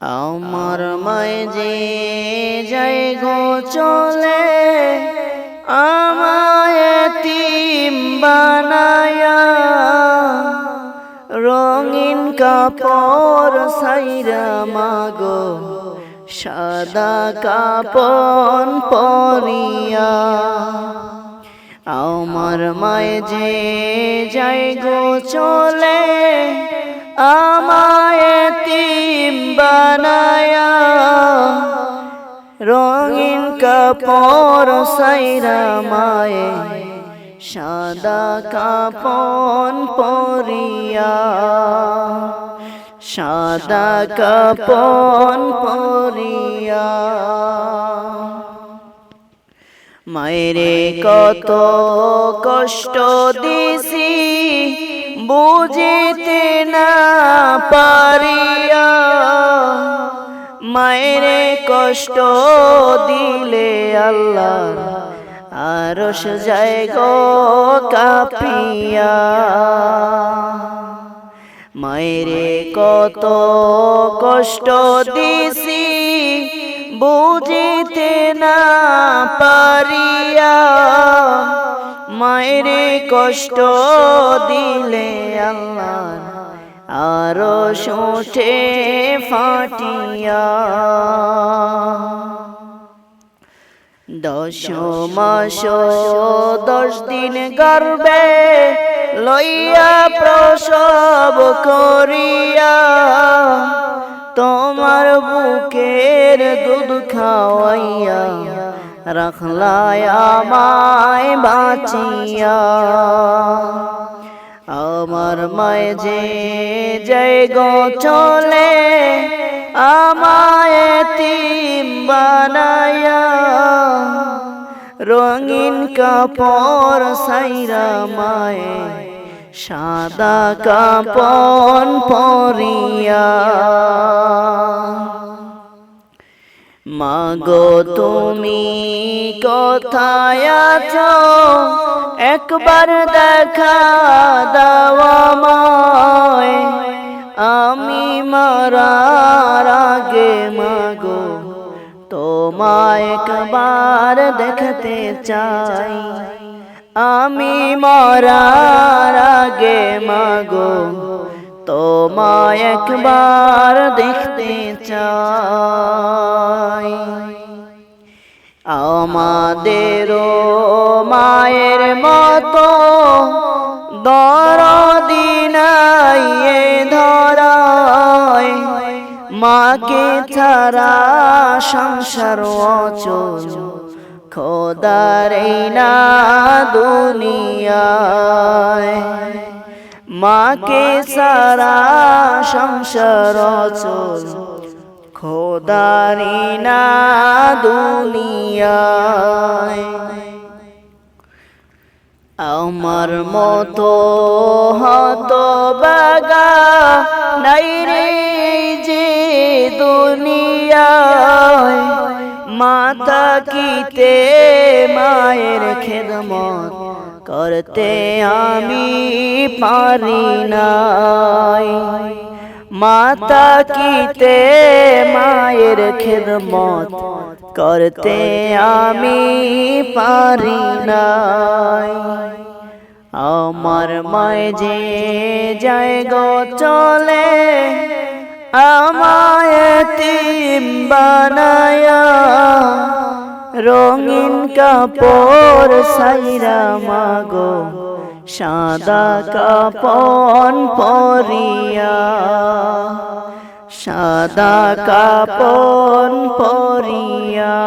আমার মায় যে যাই গো চলে, আমায় বানায়া, রঙিন কাপড় সাইরা মাগো, সাদা কাপন পরিয়া। আমার মায় যে যাই গো চলে আমায় তিম রঙিন কাপড় সাইরা মায়ে, সাদা কাপন পরিয়া, সাদা কাপন পরিয়া। মায়েরে কত কষ্ট দিছি বুঝিতে না পারিয়া, মায়েরে কষ্ট দিলে আল্লাহ আরস যায় কাপিয়া। মায়েরে কত কষ্ট দিছি, বুঝিতে না পারিয়া মায়েরে কষ্ট দিলে আল্লাহ আরও সোঠে ফাটিয়া। দশ মাস দশ দিন গর্বে লইয়া প্রসব করিয়া তোমার বুকের দুধ খাওয়াইয়া রাখলায় আমায় বাঁচিয়া। আমার মায় যে জয় গো চলে, আমায় তিম বানায়া রঙিন কাপড় সাইরা মায়ে, সাদা কাপন পরিয়া। মাগো তুমি কোথায় আছো? একবার দেখা দাওয়ামায় আমি মারার আগে মাগো। তোমায় একবার দেখতে চাই। আমি মরার আগে মাগো। তোমায় একবার দেখতে চাই। আমাদেরও মায়ের মতো দরদিনাই ধরায়। মাকে ছাড়া সংসার অচল, খোদার না দুনিয়ায়। মাকে সারা সংসার অচল খোদারি না দুনিয়ায়। আমার মতো হত বাগা নাই রে যে দুনিয়ায়। মাতা কিতে মায়ের খেদমত করতে আমি পারি নাই। মাতা কিতে মায়ের খেদমত করতে আমি পারি নাই। আমার মায় যে যায় গো চলে আমায় তিম বানায়া রঙিন কাপড় সাইরা মাগো সাদা কাপন পরিয়া। সাদা কাপন পরিয়া।